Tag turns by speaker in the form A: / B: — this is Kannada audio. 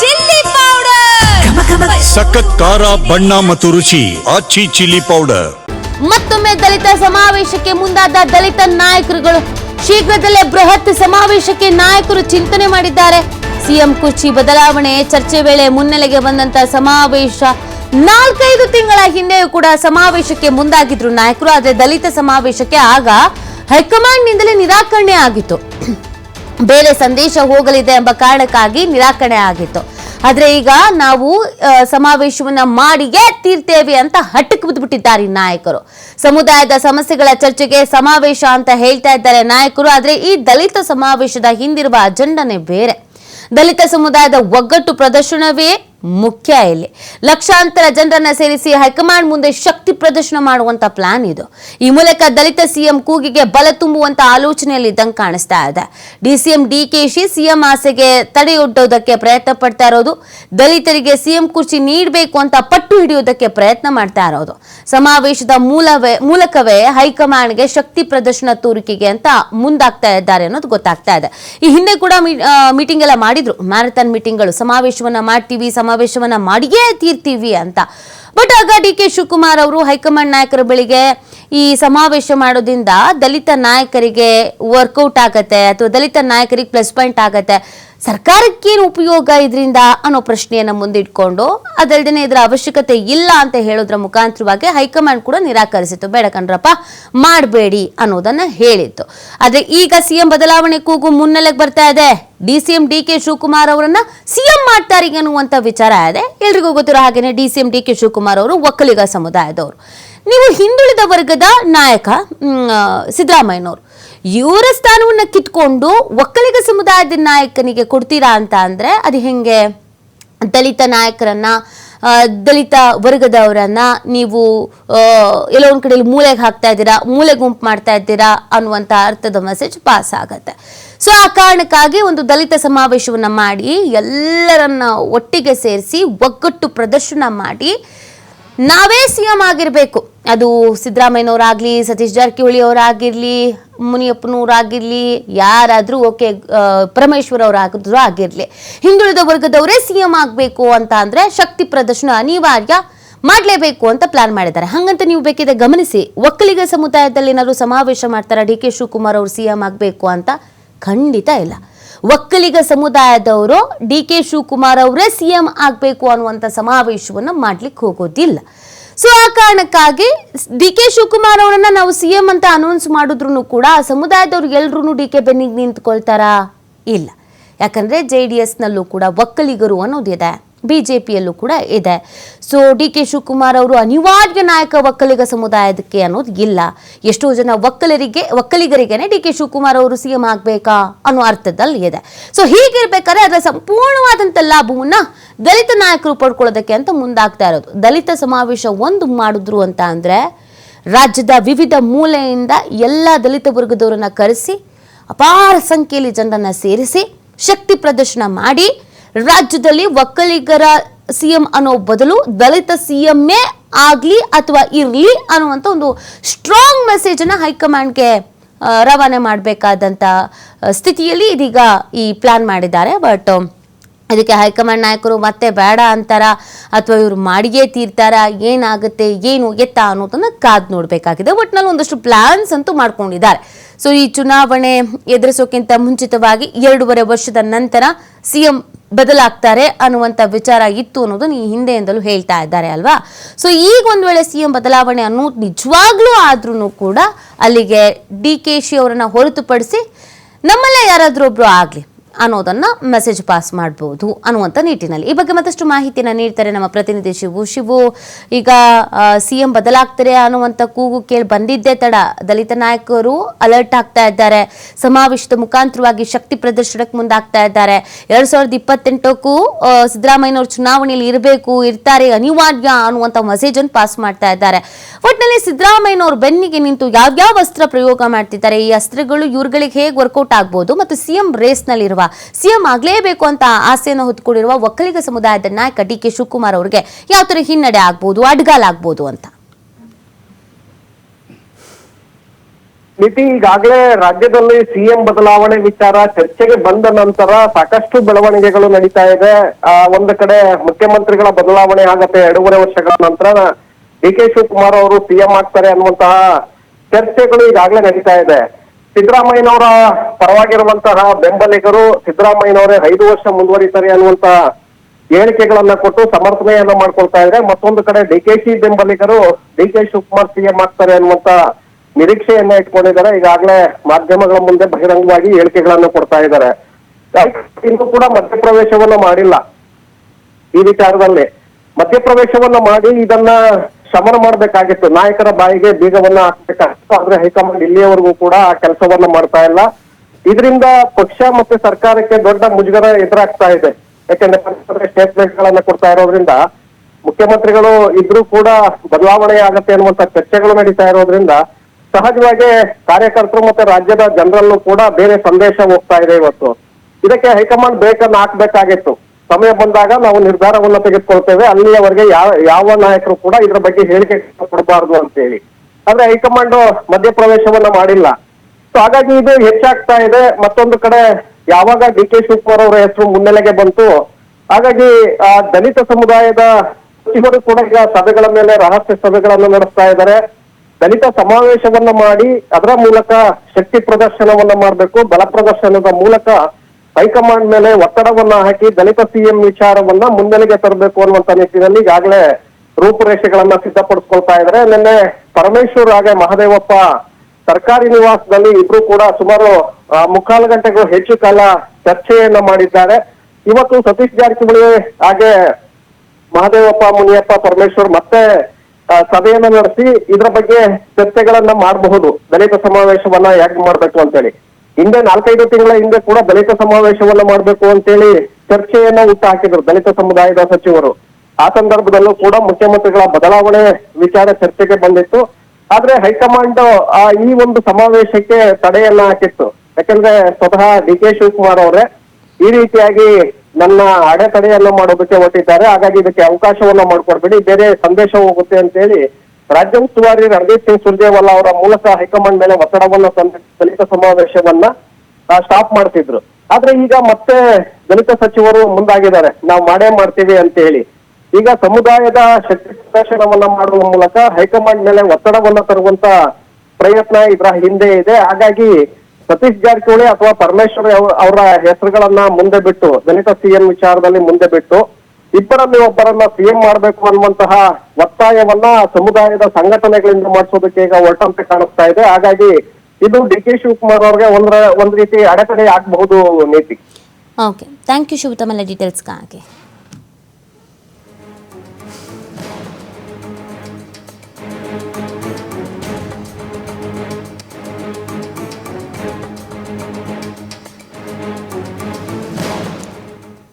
A: Chilli powder.
B: ಸಖತ್ ಖಾರ ಬಣ್ಣ ಮತ್ತು ರುಚಿ. Aachi chilli powder.
C: ಮತ್ತೊಮ್ಮೆ ದಲಿತ ಸಮಾವೇಶಕ್ಕೆ ಮುಂದಾದ ದಲಿತ ನಾಯಕರುಗಳು ಶೀಘ್ರದಲ್ಲೇ ಬೃಹತ್ ಸಮಾವೇಶಕ್ಕೆ ನಾಯಕರು ಚಿಂತನೆ ಮಾಡಿದ್ದಾರೆ. ಸಿಎಂ ಕುರ್ಚಿ ಬದಲಾವಣೆ ಚರ್ಚೆ ವೇಳೆ ಮುನ್ನೆಲೆಗೆ ಬಂದಂತ ಸಮಾವೇಶ. ನಾಲ್ಕೈದು ತಿಂಗಳ ಹಿಂದೆಯೂ ಕೂಡ ಸಮಾವೇಶಕ್ಕೆ ಮುಂದಾಗಿದ್ರು ನಾಯಕರು ಆದ್ರೆ ದಲಿತ ಸಮಾವೇಶಕ್ಕೆ ಆಗ ಹೈಕಮಾಂಡ್ ನಿಂದಲೇ ನಿರಾಕರಣೆ ಆಗಿತ್ತು. ಬೇರೆ ಸಂದೇಶ ಹೋಗಲಿದೆ ಎಂಬ ಕಾರಣಕ್ಕಾಗಿ ನಿರಾಕರಣೆ ಆಗಿತ್ತು. ಆದರೆ ಈಗ ನಾವು ಸಮಾವೇಶವನ್ನು ಮಾಡಿಯೇ ತೀರ್ತೇವೆ ಅಂತ ಹಟ್ಟಕ್ಕೆ ಬಿದ್ದುಬಿಟ್ಟಿದ್ದಾರೆ ನಾಯಕರು. ಸಮುದಾಯದ ಸಮಸ್ಯೆಗಳ ಚರ್ಚೆಗೆ ಸಮಾವೇಶ ಅಂತ ಹೇಳ್ತಾ ಇದ್ದಾರೆ ನಾಯಕರು, ಆದರೆ ಈ ದಲಿತ ಸಮಾವೇಶದ ಹಿಂದಿರುವ ಅಜೆಂಡನೆ ಬೇರೆ. ದಲಿತ ಸಮುದಾಯದ ಒಗ್ಗಟ್ಟು ಪ್ರದರ್ಶನವೇ ಮುಖ್ಯ ಇಲ್ಲಿ. ಲಕ್ಷಾಂತರ ಜನರನ್ನ ಸೇರಿಸಿ ಹೈಕಮಾಂಡ್ ಮುಂದೆ ಶಕ್ತಿ ಪ್ರದರ್ಶನ ಮಾಡುವಂತ ಪ್ಲಾನ್ ಇದು. ಈ ಮೂಲಕ ದಲಿತ ಸಿಎಂ ಕೂಗಿಗೆ ಬಲ ತುಂಬುವಂತ ಆಲೋಚನೆಯಲ್ಲಿ ಇದ್ದಂಗೆ ಕಾಣಿಸ್ತಾ ಇದೆ. ಡಿಸಿಎಂ ಡಿಕೆಶಿ ಸಿಎಂ ಆಸೆಗೆ ತಡೆಯೊಡ್ಡೋದಕ್ಕೆ ಪ್ರಯತ್ನ ಪಡ್ತಾ ಇರೋದು. ದಲಿತರಿಗೆ ಸಿಎಂ ಕುರ್ಚಿ ನೀಡಬೇಕು ಅಂತ ಪಟ್ಟು ಹಿಡಿಯೋದಕ್ಕೆ ಪ್ರಯತ್ನ ಮಾಡ್ತಾ ಇರೋದು. ಸಮಾವೇಶದ ಮೂಲವೇ, ಮೂಲಕವೇ ಹೈಕಮಾಂಡ್ಗೆ ಶಕ್ತಿ ಪ್ರದರ್ಶನ ತೋರಿಕೆಗೆ ಅಂತ ಮುಂದಾಗ್ತಾ ಇದ್ದಾರೆ ಅನ್ನೋದು ಗೊತ್ತಾಗ್ತಾ ಇದೆ. ಈ ಹಿಂದೆ ಕೂಡ ಮೀಟಿಂಗ್ ಎಲ್ಲ ಮಾಡಿದ್ರು. ಮ್ಯಾರಥಾನ್ ಮೀಟಿಂಗ್ಗಳು ಸಮಾವೇಶವನ್ನ ಮಾಡ್ತೀವಿ ಸಮಾವೇಶವನ್ನ ಮಾಡಿಯೇ ತೀರ್ತೀವಿ ಅಂತ. ಬಟ್ ಆಗ ಡಿ ಕೆ ಶಿವಕುಮಾರ್ ಅವರು ಹೈಕಮಾಂಡ್ ನಾಯಕರ ಬಳಿಗೆ ಈ ಸಮಾವೇಶ ಮಾಡೋದ್ರಿಂದ ದಲಿತ ನಾಯಕರಿಗೆ ವರ್ಕೌಟ್ ಆಗತ್ತೆ ಅಥವಾ ದಲಿತ ನಾಯಕರಿಗೆ ಪ್ಲಸ್ ಪಾಯಿಂಟ್ ಆಗತ್ತೆ. ಸರ್ಕಾರಕ್ಕೇನು ಉಪಯೋಗ ಇದರಿಂದ ಅನ್ನೋ ಪ್ರಶ್ನೆಯನ್ನು ಮುಂದಿಟ್ಕೊಂಡು ಅದಲ್ಲದೆ ಇದರ ಅವಶ್ಯಕತೆ ಇಲ್ಲ ಅಂತ ಹೇಳೋದ್ರ ಮುಖಾಂತರವಾಗಿ ಹೈಕಮಾಂಡ್ ಕೂಡ ನಿರಾಕರಿಸಿತ್ತು. ಬೇಡ ಕಣ್ರಪ್ಪ, ಮಾಡಬೇಡಿ ಅನ್ನೋದನ್ನ ಹೇಳಿತ್ತು. ಆದರೆ ಈಗ ಸಿಎಂ ಬದಲಾವಣೆ ಕೂಗು ಮುನ್ನೆಲೆಗೆ ಬರ್ತಾ ಇದೆ. D C M D K Shivakumar ಅವರನ್ನ ಸಿಎಂ ಮಾಡ್ತಾರೆ ಅನ್ನುವಂತ ವಿಚಾರ ಇದೆ. ಎಲ್ರಿಗೂ ಗೊತ್ತಿರೋ ಹಾಗೇನೆ D C M D K Shivakumar ಅವರು ಒಕ್ಕಲಿಗ ಸಮುದಾಯದವರು. ನೀವು ಹಿಂದುಳಿದ ವರ್ಗದ ನಾಯಕ ಸಿದ್ದರಾಮಯ್ಯನವರು. ಇವರ ಸ್ಥಾನವನ್ನ ಕಿತ್ಕೊಂಡು ಒಕ್ಕಲಿಗ ಸಮುದಾಯದ ನಾಯಕನಿಗೆ ಕೊಡ್ತೀರಾ ಅಂತ ಅಂದ್ರೆ ಅದು ಹೆಂಗೆ? ದಲಿತ ನಾಯಕರನ್ನ ದಲಿತ ವರ್ಗದವರನ್ನ ನೀವು ಎಲ್ಲೋ ಒಂದ್ ಕಡೆಯಲ್ಲಿ ಮೂಲೆಗೆ ಹಾಕ್ತಾ ಇದ್ದೀರಾ, ಮೂಲೆ ಗುಂಪು ಮಾಡ್ತಾ ಇದ್ದೀರಾ ಅನ್ನುವಂಥ ಅರ್ಥದ ಮೆಸೇಜ್ ಪಾಸ್ ಆಗತ್ತೆ. ಸೊ ಆ ಕಾರಣಕ್ಕಾಗಿ ಒಂದು ದಲಿತ ಸಮಾವೇಶವನ್ನ ಮಾಡಿ, ಎಲ್ಲರನ್ನ ಒಟ್ಟಿಗೆ ಸೇರಿಸಿ ಒಗ್ಗಟ್ಟು ಪ್ರದರ್ಶನ ಮಾಡಿ, ನಾವೇ ಸಿ ಎಂ ಆಗಿರಬೇಕು. ಅದು ಸಿದ್ದರಾಮಯ್ಯನವರಾಗಲಿ, ಸತೀಶ್ ಜಾರಕಿಹೊಳಿ ಅವರಾಗಿರಲಿ ಮುನಿಯಪ್ಪನವರಾಗಿರಲಿ, ಯಾರಾದರೂ ಓಕೆ ಪರಮೇಶ್ವರ್ ಅವರಾಗಿದ್ರು ಆಗಿರಲಿ. ಹಿಂದುಳಿದ ವರ್ಗದವರೇ ಸಿ ಎಂ ಆಗಬೇಕು ಅಂತ ಅಂದರೆ ಶಕ್ತಿ ಪ್ರದರ್ಶನ ಅನಿವಾರ್ಯ ಮಾಡಲೇಬೇಕು ಅಂತ ಪ್ಲಾನ್ ಮಾಡಿದ್ದಾರೆ. ಹಾಗಂತ ನೀವು ಬೇಕಿದೆ ಗಮನಿಸಿ, ಒಕ್ಕಲಿಗ ಸಮುದಾಯದಲ್ಲಿ ಏನಾದರೂ ಸಮಾವೇಶ ಮಾಡ್ತಾರೆ ಡಿ ಕೆ ಶಿವಕುಮಾರ್ ಅವರು ಸಿ ಎಂ ಆಗಬೇಕು ಅಂತ? ಖಂಡಿತ ಇಲ್ಲ. ಒಕ್ಕಲಿಗ ಸಮುದಾಯದವರು ಡಿ ಕೆ ಶಿವಕುಮಾರ್ ಅವರೇ ಸಿ ಎಂ ಆಗಬೇಕು ಅನ್ನುವಂಥ ಸಮಾವೇಶವನ್ನು ಮಾಡಲಿಕ್ಕೆ ಹೋಗೋದಿಲ್ಲ. ಸೊ ಆ ಕಾರಣಕ್ಕಾಗಿ ಡಿ ಕೆ ಶಿವಕುಮಾರ್ ಅವರನ್ನ ನಾವು ಸಿ ಎಂ ಅಂತ ಅನೌನ್ಸ್ ಮಾಡಿದ್ರು ಕೂಡ ಸಮುದಾಯದವ್ರು ಎಲ್ರೂ ಡಿ ಕೆ ಬೆನ್ನಿಗೆ ನಿಂತ್ಕೊಳ್ತಾರಾ? ಇಲ್ಲ. ಯಾಕಂದ್ರೆ ಜೆ ಡಿ ಎಸ್ನಲ್ಲೂ ಕೂಡ ಒಕ್ಕಲಿಗರು ಅನ್ನೋದಿದೆ ಬಿ ಜೆ ಕೂಡ ಇದೆ. ಸೊ ಡಿ ಕೆ ಶಿವಕುಮಾರ್ ಅವರು ಅನಿವಾರ್ಯ ನಾಯಕ ಒಕ್ಕಲಿಗ ಸಮುದಾಯದಕ್ಕೆ ಅನ್ನೋದು ಇಲ್ಲ. ಎಷ್ಟೋ ಜನ ಒಕ್ಕಲರಿಗೆ, ಒಕ್ಕಲಿಗರಿಗೇನೆ ಡಿ ಕೆ ಶಿವಕುಮಾರ್ ಅವರು ಸಿ ಎಂ ಆಗಬೇಕಾ ಅನ್ನೋ ಅರ್ಥದಲ್ಲಿ ಇದೆ. ಸೊ ಹೀಗಿರ್ಬೇಕಾದ್ರೆ ಅದರ ಸಂಪೂರ್ಣವಾದಂಥ ಲಾಭವನ್ನು ದಲಿತ ನಾಯಕರು ಪಡ್ಕೊಳ್ಳೋದಕ್ಕೆ ಅಂತ ಮುಂದಾಗ್ತಾ ಇರೋದು. ದಲಿತ ಸಮಾವೇಶ ಒಂದು ಮಾಡಿದ್ರು ಅಂತ ಅಂದರೆ ರಾಜ್ಯದ ವಿವಿಧ ಮೂಲೆಯಿಂದ ಎಲ್ಲ ದಲಿತ ವರ್ಗದವರನ್ನ ಕರೆಸಿ, ಅಪಾರ ಸಂಖ್ಯೆಯಲ್ಲಿ ಜನರನ್ನು ಸೇರಿಸಿ, ಶಕ್ತಿ ಪ್ರದರ್ಶನ ಮಾಡಿ ರಾಜ್ಯದಲ್ಲಿ ಒಕ್ಕಲಿಗರ ಸಿಎಂ ಅನ್ನೋ ಬದಲು ದಲಿತ ಸಿಎಂఏ ಆಗ್ಲಿ ಅಥವಾ ಇರ್ಲಿ ಅನ್ನುವಂಥ ಒಂದು ಸ್ಟ್ರಾಂಗ್ ಮೆಸೇಜ್ ಅನ್ನ ಹೈಕಮಾಂಡ್ಗೆ ರವಾನೆ ಮಾಡಬೇಕಾದಂಥ ಸ್ಥಿತಿಯಲ್ಲಿ ಇದೀಗ ಈ ಪ್ಲಾನ್ ಮಾಡಿದ್ದಾರೆ. ಬಟ್ ಇದಕ್ಕೆ ಹೈಕಮಾಂಡ್ ನಾಯಕರು ಮತ್ತೆ ಬೇಡ ಅಂತಾರ? ಅಥವಾ ಇವರು ಮಾಡಿಯೇ ತೀರ್ತಾರ? ಏನಾಗುತ್ತೆ? ಏನು ಎತ್ತ ಅನ್ನೋದನ್ನ ಕಾದ್ ನೋಡಬೇಕಾಗಿದೆ. ಒಟ್ಟಿನಲ್ಲಿ ಒಂದಷ್ಟು ಪ್ಲಾನ್ಸ್ ಅಂತೂ ಮಾಡ್ಕೊಂಡಿದ್ದಾರೆ. ಸೊ ಈ ಚುನಾವಣೆ ಎದುರಿಸೋಕ್ಕಿಂತ ಮುಂಚಿತವಾಗಿ ಎರಡೂವರೆ ವರ್ಷದ ನಂತರ ಸಿಎಂ ಬದಲಾಗ್ತಾರೆ ಅನ್ನುವಂಥ ವಿಚಾರ ಇತ್ತು ಅನ್ನೋದು ಈ ಹಿಂದೆಯಿಂದಲೂ ಹೇಳ್ತಾ ಇದ್ದಾರೆ ಅಲ್ವಾ? ಸೊ ಈಗ ಒಂದು ವೇಳೆ ಸಿ ಎಂ ಬದಲಾವಣೆ ಅನ್ನೋದು ನಿಜವಾಗ್ಲೂ ಆದ್ರೂ ಕೂಡ ಅಲ್ಲಿಗೆ ಡಿ ಕೆ ಶಿ ಅವರನ್ನು ಹೊರತುಪಡಿಸಿ ನಮ್ಮಲ್ಲೇ ಯಾರಾದರೂ ಒಬ್ರು ಆಗ್ಲಿ ಅನ್ನೋದನ್ನ ಮೆಸೇಜ್ ಪಾಸ್ ಮಾಡಬಹುದು ಅನ್ನುವಂಥ ನಿಟ್ಟಿನಲ್ಲಿ. ಈ ಬಗ್ಗೆ ಮತ್ತಷ್ಟು ಮಾಹಿತಿಯನ್ನು ನೀಡ್ತಾರೆ ನಮ್ಮ ಪ್ರತಿನಿಧಿ ಶಿವು. ಶಿವು, ಈಗ ಸಿ ಎಂ ಬದಲಾಗ್ತಾರೆ ಅನ್ನುವಂಥ ಕೂಗು ಕೇಳಿ ಬಂದಿದ್ದೇ ತಡ. ದಲಿತ ನಾಯಕರು ಅಲರ್ಟ್ ಆಗ್ತಾ ಇದ್ದಾರೆ. ಸಮಾವೇಶದ ಮುಖಾಂತರವಾಗಿ ಶಕ್ತಿ ಪ್ರದರ್ಶನಕ್ಕೆ ಮುಂದಾಗ್ತಾ ಇದ್ದಾರೆ. ಎರಡ್ ಸಾವಿರದ ಇಪ್ಪತ್ತೆಂಟಕ್ಕೂ ಸಿದ್ದರಾಮಯ್ಯನವರು ಚುನಾವಣೆಯಲ್ಲಿ ಇರಬೇಕು, ಇರ್ತಾರೆ, ಅನಿವಾರ್ಯ ಅನ್ನುವಂಥ ಮೆಸೇಜ್ ಅನ್ನು ಪಾಸ್ ಮಾಡ್ತಾ ಇದ್ದಾರೆ. ಒಟ್ಟಿನಲ್ಲಿ ಸಿದ್ದರಾಮಯ್ಯನವರು ಬೆನ್ನಿಗೆ ನಿಂತು ಯಾವ್ಯಾವ ಅಸ್ತ್ರ ಪ್ರಯೋಗ ಮಾಡ್ತಿದ್ದಾರೆ? ಈ ಅಸ್ತ್ರಗಳು ಇವ್ರುಗಳಿಗೆ ಹೇಗೆ ವರ್ಕೌಟ್ ಆಗ್ಬೋದು? ಮತ್ತು ಸಿಎಂ ರೇಸ್ನಲ್ಲಿರುವ ಸಿಎಂ ಆಗಲೇಬೇಕು ಅಂತ ಆಸೆಯನ್ನು ಹೊತ್ತುಕೊಂಡಿರುವ ಒಕ್ಕಲಿಗ ಸಮುದಾಯದ ನಾಯಕ ಡಿ ಕೆ ಶಿವಕುಮಾರ್ ಅವರಿಗೆ ಯಾವ ತರ ಹಿನ್ನಡೆ ಆಗ್ಬೋದು, ಅಡ್ಗಾಲ್ ಆಗ್ಬೋದು ಅಂತ?
D: ಮಿತಿ ಈಗಾಗಲೇ ರಾಜ್ಯದಲ್ಲಿ ಸಿಎಂ ಬದಲಾವಣೆ ವಿಚಾರ ಚರ್ಚೆಗೆ ಬಂದ ನಂತರ ಸಾಕಷ್ಟು ಬೆಳವಣಿಗೆಗಳು ನಡೀತಾ ಇದೆ. ಒಂದು ಕಡೆ ಮುಖ್ಯಮಂತ್ರಿಗಳ ಬದಲಾವಣೆ ಆಗತ್ತೆ ಎರಡೂವರೆ ವರ್ಷಗಳ ನಂತರ ಡಿ ಕೆ ಶಿವಕುಮಾರ್ ಅವರು ಸಿಎಂ ಆಗ್ತಾರೆ ಅನ್ನುವಂತಹ ಚರ್ಚೆಗಳು ಈಗಾಗಲೇ ನಡೀತಾ ಇದೆ. ಸಿದ್ದರಾಮಯ್ಯನವರ ಪರವಾಗಿರುವಂತಹ ಬೆಂಬಲಿಗರು ಸಿದ್ದರಾಮಯ್ಯನವರೇ ಐದು ವರ್ಷ ಮುಂದುವರಿತಾರೆ ಅನ್ನುವಂತಹ ಹೇಳಿಕೆಗಳನ್ನ ಕೊಟ್ಟು ಸಮರ್ಥನೆಯನ್ನ ಮಾಡ್ಕೊಳ್ತಾ ಇದ್ರೆ ಮತ್ತೊಂದು ಕಡೆ ಡಿ ಕೆ ಬೆಂಬಲಿಗರು ಡಿ ಕೆ ಶಿವಕುಮಾರ್ ಸಿಎಂ ಆಗ್ತಾರೆ ಅನ್ನುವಂತ ನಿರೀಕ್ಷೆಯನ್ನ ಇಟ್ಕೊಂಡಿದ್ದಾರೆ. ಈಗಾಗಲೇ ಮಾಧ್ಯಮಗಳ ಮುಂದೆ ಬಹಿರಂಗವಾಗಿ ಹೇಳಿಕೆಗಳನ್ನ ಕೊಡ್ತಾ ಇದ್ದಾರೆ. ಇನ್ನು ಕೂಡ ಮಧ್ಯಪ್ರವೇಶವನ್ನ ಮಾಡಿಲ್ಲ ಈ ವಿಚಾರದಲ್ಲಿ. ಮಧ್ಯಪ್ರವೇಶವನ್ನ ಮಾಡಿ ಇದನ್ನ ಶಮನ ಮಾಡಬೇಕಾಗಿತ್ತು. ನಾಯಕರ ಬಾಯಿಗೆ ಬೀಗವನ್ನ ಹಾಕ್ಬೇಕಾಗಿತ್ತು ಆದ್ರೆ ಹೈಕಮಾಂಡ್ ಇಲ್ಲಿಯವರೆಗೂ ಕೂಡ ಆ ಕೆಲಸವನ್ನ ಮಾಡ್ತಾ ಇಲ್ಲ. ಇದರಿಂದ ಪಕ್ಷ ಮತ್ತೆ ಸರ್ಕಾರಕ್ಕೆ ದೊಡ್ಡ ಮುಜುಗರ ಎದುರಾಗ್ತಾ ಇದೆ. ಯಾಕಂದ್ರೆ ಸ್ಟೇಟ್ಮೆಂಟ್ ಕೊಡ್ತಾ ಇರೋದ್ರಿಂದ, ಮುಖ್ಯಮಂತ್ರಿಗಳು ಇದ್ರೂ ಕೂಡ ಬದಲಾವಣೆ ಆಗತ್ತೆ ಅನ್ನುವಂತ ಚರ್ಚೆಗಳು ನಡೀತಾ ಇರೋದ್ರಿಂದ, ಸಹಜವಾಗಿ ಕಾರ್ಯಕರ್ತರು ಮತ್ತೆ ರಾಜ್ಯದ ಜನರಲ್ಲೂ ಕೂಡ ಬೇರೆ ಸಂದೇಶ ಹೋಗ್ತಾ ಇದೆ ಇವತ್ತು. ಇದಕ್ಕೆ ಹೈಕಮಾಂಡ್ ಬೇಕನ್ನ ಹಾಕ್ಬೇಕಾಗಿತ್ತು. ಸಮಯ ಬಂದಾಗ ನಾವು ನಿರ್ಧಾರವನ್ನ ತೆಗೆದುಕೊಳ್ತೇವೆ. ಅಲ್ಲಿಯವರೆಗೆ ಯಾವ ಯಾವ ನಾಯಕರು ಕೂಡ ಇದ್ರ ಬಗ್ಗೆ ಹೇಳಿಕೆ ಕೊಡಬಾರದು ಅಂತ ಹೇಳಿ ಆದ್ರೆ ಹೈಕಮಾಂಡ್ ಮಧ್ಯಪ್ರವೇಶವನ್ನ ಮಾಡಿಲ್ಲ. ಸೊ ಹಾಗಾಗಿ ಇದು ಹೆಚ್ಚಾಗ್ತಾ ಇದೆ. ಮತ್ತೊಂದು ಕಡೆ ಯಾವಾಗ ಡಿ ಕೆ ಶಿವಕುಮಾರ್ ಅವರ ಹೆಸರು ಮುನ್ನೆಲೆಗೆ ಬಂತು, ಹಾಗಾಗಿ ಆ ದಲಿತ ಸಮುದಾಯದ ಸಚಿವರು ಕೂಡ ಈಗ ಸಭೆಗಳ ಮೇಲೆ, ರಹಸ್ಯ ಸಭೆಗಳನ್ನು ನಡೆಸ್ತಾ ಇದ್ದಾರೆ. ದಲಿತ ಸಮಾವೇಶವನ್ನ ಮಾಡಿ, ಅದರ ಮೂಲಕ ಶಕ್ತಿ ಪ್ರದರ್ಶನವನ್ನ ಮಾಡಬೇಕು, ಬಲ ಪ್ರದರ್ಶನದ ಮೂಲಕ ಹೈಕಮಾಂಡ್ ಮೇಲೆ ಒತ್ತಡವನ್ನ ಹಾಕಿ ದಲಿತ ಸಿಎಂ ವಿಚಾರವನ್ನ ಮುನ್ನೆಲೆಗೆ ತರಬೇಕು ಅನ್ನುವಂತ ನಿಟ್ಟಿನಲ್ಲಿ ಈಗಾಗಲೇ ರೂಪುರೇಷೆಗಳನ್ನ ಸಿದ್ಧಪಡಿಸ್ಕೊಳ್ತಾ ಇದ್ದಾರೆ. ನಿನ್ನೆ ಪರಮೇಶ್ವರ್ ಹಾಗೆ ಮಹದೇವಪ್ಪ ಸರ್ಕಾರಿ ನಿವಾಸದಲ್ಲಿ ಇಬ್ರು ಕೂಡ ಸುಮಾರು ಮುಕ್ಕಾಲು ಗಂಟೆಗೂ ಹೆಚ್ಚು ಕಾಲ ಚರ್ಚೆಯನ್ನ ಮಾಡಿದ್ದಾರೆ. ಇವತ್ತು ಸತೀಶ್ ಜಾರಕಿಹೊಳಿ ಹಾಗೆ ಮಹದೇವಪ್ಪ, ಮುನಿಯಪ್ಪ, ಪರಮೇಶ್ವರ್ ಮತ್ತೆ ಸಭೆಯನ್ನ ನಡೆಸಿ ಇದ್ರ ಬಗ್ಗೆ ಚರ್ಚೆಗಳನ್ನ ಮಾಡಬಹುದು. ದಲಿತ ಸಮಾವೇಶವನ್ನ ಹೇಗೆ ಮಾಡ್ಬೇಕು ಅಂತೇಳಿ. ಹಿಂದೆ ನಾಲ್ಕೈದು ತಿಂಗಳ ಹಿಂದೆ ಕೂಡ ದಲಿತ ಸಮಾವೇಶವನ್ನ ಮಾಡಬೇಕು ಅಂತೇಳಿ ಚರ್ಚೆಯನ್ನ ಹುಟ್ಟು ಹಾಕಿದ್ರು ದಲಿತ ಸಮುದಾಯದ ಸಚಿವರು. ಆ ಸಂದರ್ಭದಲ್ಲೂ ಕೂಡ ಮುಖ್ಯಮಂತ್ರಿಗಳ ಬದಲಾವಣೆ ವಿಚಾರ ಚರ್ಚೆಗೆ ಬಂದಿತ್ತು. ಆದ್ರೆ ಹೈಕಮಾಂಡ್, ಆ, ಈ ಒಂದು ಸಮಾವೇಶಕ್ಕೆ ತಡೆಯನ್ನ ಹಾಕಿತ್ತು. ಯಾಕಂದ್ರೆ ಸ್ವತಃ ಡಿ ಕೆ ಶಿವಕುಮಾರ್ ಅವರೇ ಈ ರೀತಿಯಾಗಿ ನನ್ನ ಅಡೆತಡೆಯನ್ನ ಮಾಡೋದಕ್ಕೆ ಹೊರಟಿದ್ದಾರೆ ಹಾಗಾಗಿ ಇದಕ್ಕೆ ಅವಕಾಶವನ್ನ ಮಾಡ್ಕೊಡ್ಬೇಡಿ. ಬೇರೆ ಸಂದೇಶ ಹೋಗುತ್ತೆ ಅಂತ ಹೇಳಿ ರಾಜ್ಯ ಉಸ್ತುವಾರಿ ರಣದೀಪ್ ಸಿಂಗ್ ಸುರ್ಜೇವಾಲಾ ಅವರ ಮೂಲಕ ಹೈಕಮಾಂಡ್ ಮೇಲೆ ಒತ್ತಡವನ್ನ ದಲಿತ ಸಮಾವೇಶವನ್ನ ಸ್ಟಾಪ್ ಮಾಡ್ತಿದ್ರು. ಆದ್ರೆ ಈಗ ಮತ್ತೆ ದಲಿತ ಸಚಿವರು ಮುಂದಾಗಿದ್ದಾರೆ. ನಾವು ಮಾಡೇ ಮಾಡ್ತೀವಿ ಅಂತ ಹೇಳಿ. ಈಗ ಸಮುದಾಯದ ಶಕ್ತಿ ಪ್ರದರ್ಶನವನ್ನ ಮಾಡುವ ಮೂಲಕ ಹೈಕಮಾಂಡ್ ಮೇಲೆ ಒತ್ತಡವನ್ನ ತರುವಂತ ಪ್ರಯತ್ನ ಇದರ ಹಿಂದೆ ಇದೆ. ಹಾಗಾಗಿ ಸತೀಶ್ ಜಾರಕಿಹೊಳಿ ಅಥವಾ ಪರಮೇಶ್ವರ್ ಅವ- ಅವರ ಹೆಸರುಗಳನ್ನ ಮುಂದೆ ಬಿಟ್ಟು, ದಲಿತ ಸಿಎಂ ವಿಚಾರದಲ್ಲಿ ಮುಂದೆ ಬಿಟ್ಟು ಇಬ್ಬರಲ್ಲಿ ಒಬ್ಬರನ್ನ ಸಿಎಂ ಮಾಡಬೇಕು ಅನ್ನುವಂತಹ ಒತ್ತಾಯವನ್ನ ಸಮುದಾಯದ ಸಂಘಟನೆಗಳಿಂದ ಮಾಡಿಸೋದಕ್ಕೆ ಈಗ ಹೊರಟಂತೆ ಕಾಣಿಸ್ತಾ ಇದೆ. ಹಾಗಾಗಿ ಇದು ಡಿ ಕೆ ಶಿವಕುಮಾರ್ ಅವ್ರಿಗೆ ಒಂದ್ರ, ಒಂದ್ ರೀತಿ ಅಡೆತಡೆ ಆಗಬಹುದು ನೀತಿ.
C: ಓಕೆ ಥ್ಯಾಂಕ್ ಯು ಶಿವ ತಮ್ಮೆಲ್ಲ ಡೀಟೇಲ್ಸ್ಗಾಗಿ